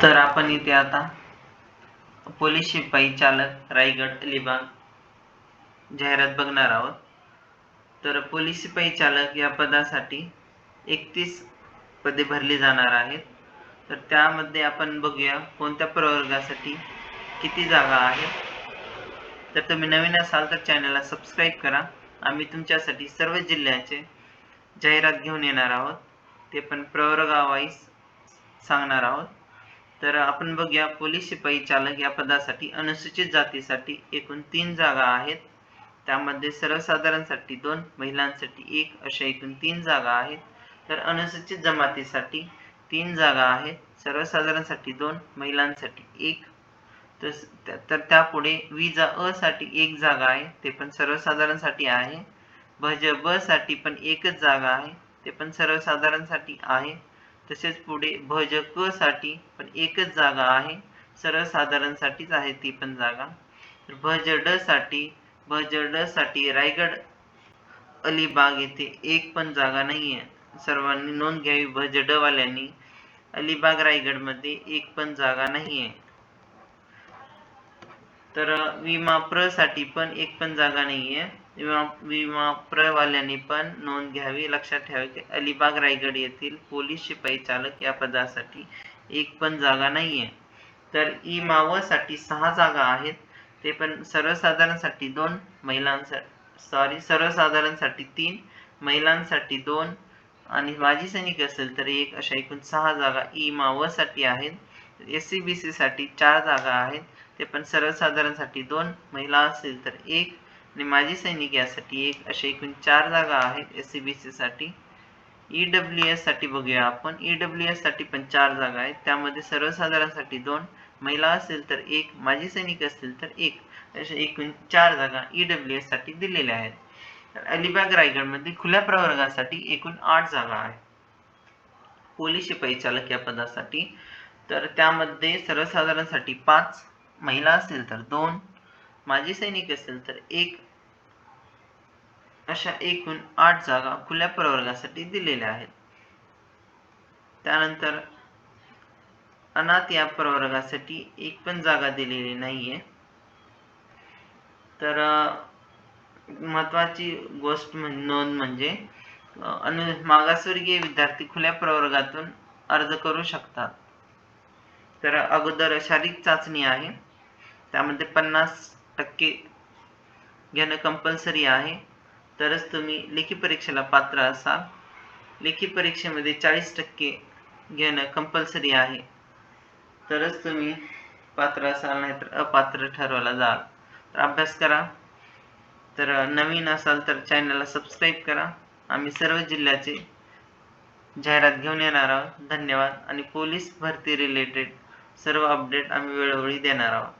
तर आपण इथे आता पोलीस शिपाई चालक रायगड अलिबाग जाहिरात बघणार आहोत. तर पोलीस शिपाई चालक या पदासाठी एकतीस पदे भरली जाणार आहेत. तर त्यामध्ये आपण बघूया कोणत्या प्रवर्गासाठी किती जागा आहेत. तर तुम्ही नवीन असाल तर चॅनलला सबस्क्राईब करा. आम्ही तुमच्यासाठी सर्व जिल्ह्याचे जाहिरात घेऊन येणार आहोत. ते पण प्रवर्गावाईज सांगणार आहोत. तर आपण बघूया पोलीस शिपाई चालक या पदासाठी अनुसूचित जातीसाठी एकूण तीन जागा आहेत. त्यामध्ये सर्वसाधारणसाठी दोन महिलांसाठी एक अशा एकूण तीन जागा आहेत. तर अनुसूचित जमातीसाठी तीन जागा आहेत. सर्वसाधारणसाठी दोन महिलांसाठी एक. तस तर त्यापुढे विजा अ साठी एक जागा आहे. ते पण सर्वसाधारणसाठी आहे. भज ब साठी पण एकच जागा आहे. ते पण सर्वसाधारणसाठी आहे. तसेच पुढे भजकसाठी पण एकच जागा आहे. सर्वसाधारणसाठीच आहे ती पण जागा. तर भजसाठी भजडसाठी रायगड अलिबाग येथे एक पण जागा नाही आहे सर्वांनी नोंद घ्यावी भज अलिबाग रायगडमध्ये एक पण जागा नाही आहे तर विमा प्रसाठी पण एक पण जागा नाहीये. विमा विमा पण नोंद घ्यावी लक्षात ठेवावी की अलिबाग रायगड येथील पोलीस शिपाई चालक या पदासाठी एक पण जागा नाहीये. तर ई मावसाठी सहा जागा आहेत. ते पण सर्वसाधारणसाठी दोन महिलांसाठी सॉरी सर्वसाधारणसाठी तीन महिलांसाठी दोन आणि माजी सैनिक असेल तर एक अशा एकूण सहा जागा ई मावसाठी आहेत. एस सी बी सी साठी चार जागा आहेत. ते पण सर्वसाधारणसाठी दोन महिला असेल तर एक आणि माजी सैनिक यासाठी एक अशा एकूण चार जागा आहेत एस सी बी सी साठी. ई डब्ल्यू एससाठी बघूया आपण. ई डब्ल्यू एससाठी पण चार जागा आहेत. त्यामध्ये सर्वसाधारणसाठी दोन महिला असेल तर एक माजी सैनिक असतील तर एक. अशा एकूण चार जागा ई डब्ल्यू एससाठी दिलेल्या आहेत. तर अलिबाग रायगडमध्ये खुल्या प्रवर्गासाठी एकूण आठ जागा आहेत. पोलीस शिपाई चालक या पदासाठी तर त्यामध्ये सर्वसाधारणसाठी पाच महिला असेल तर दोन माजी सैनिक असेल तर एक. अशा एकूण आठ जागा खुल्या प्रवर्गासाठी दिलेल्या आहेत. त्यानंतर अनाथ या प्रवर्गासाठी एक पण जागा दिलेली नाहीये. तर महत्वाची गोष्ट नोंद म्हणजे अनु मागासवर्गीय विद्यार्थी खुल्या प्रवर्गातून अर्ज करू शकतात. तर अगोदर शारीरिक चाचणी आहे. त्यामध्ये पन्नास टक्के घेणं कंपल्सरी आहे. तरच तुम्ही लेखी परीक्षेला पात्र असाल. लेखी परीक्षेमध्ये चाळीस टक्के घेणं कंपल्सरी आहे. तरच तुम्ही पात्र असाल नाहीतर अपात्र ठरवला जाल. तर अभ्यास करा. तर नवीन असाल तर चॅनलला सबस्क्राईब करा. आम्ही सर्व जिल्ह्याचे जाहिरात घेऊन येणार आहोत. धन्यवाद. आणि पोलीस भरती रिलेटेड सर्व अपडेट आम्ही वेळोवेळी देणार आहोत.